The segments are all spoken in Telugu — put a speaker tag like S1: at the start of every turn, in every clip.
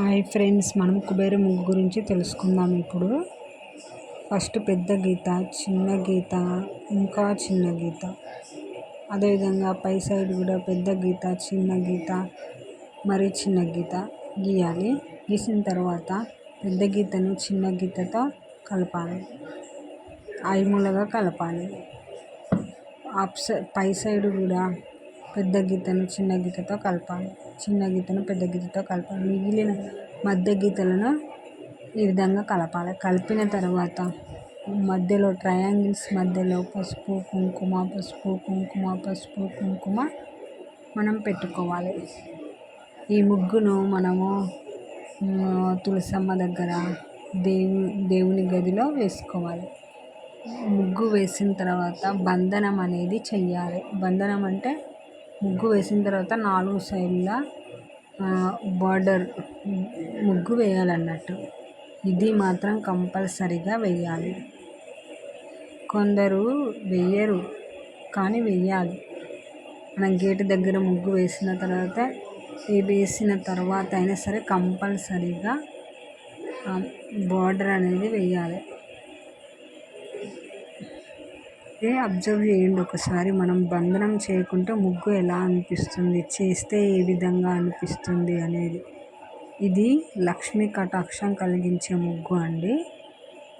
S1: హాయ్ ఫ్రెండ్స్ మనం కుబేర ముగ్గు గురించి తెలుసుకుందాం ఇప్పుడు. ఫస్ట్ పెద్ద గీత చిన్న గీత ఇంకా చిన్న గీత. అదేవిధంగా పై సైడ్ కూడా పెద్ద గీత చిన్న గీత మరి చిన్న గీత గీయాలి. గీసిన తర్వాత పెద్ద గీతను చిన్న గీతతో కలపాలి. ఐమూలగా కలపాలి. అప్ పై సైడ్ కూడా పెద్ద గీతను చిన్న గీతతో కలపాలి. చిన్న గీతను పెద్ద గీతతో కలపాలి. మిగిలిన మధ్య గీతలను ఈ విధంగా కలపాలి. కలిపిన తర్వాత మధ్యలో ట్రయాంగిల్స్ మధ్యలో పసుపు కుంకుమ పసుపు కుంకుమ పసుపు కుంకుమ మనం పెట్టుకోవాలి. ఈ ముగ్గును మనము తులసమ్మ దగ్గర దేవు దేవుని గదిలో వేసుకోవాలి. ముగ్గు వేసిన తర్వాత బంధనం అనేది చెయ్యాలి. బంధనం అంటే ముగ్గు వేసిన తర్వాత నాలుగు సైడ్ల బార్డర్ ముగ్గు వేయాలన్నట్టు. ఇది మాత్రం కంపల్సరిగా వేయాలి. కొందరు వేయరు కానీ వెయ్యాలి మనం గేటు దగ్గర ముగ్గు వేసిన తర్వాత వేసిన తర్వాత అయినా సరే కంపల్సరీగా బార్డర్ అనేది వేయాలి. ఏ అబ్జర్వ్ చేయండి ఒకసారి. మనం బంధనం చేయకుంటే ముగ్గు ఎలా అనిపిస్తుంది? చేస్తే ఏ విధంగా అనిపిస్తుంది అనేది. ఇది లక్ష్మీ కటాక్షం కలిగించే ముగ్గు అండి.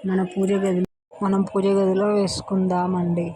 S1: మన పూజ గదిలో మనం పూజ గదిలో వేసుకుందామండి.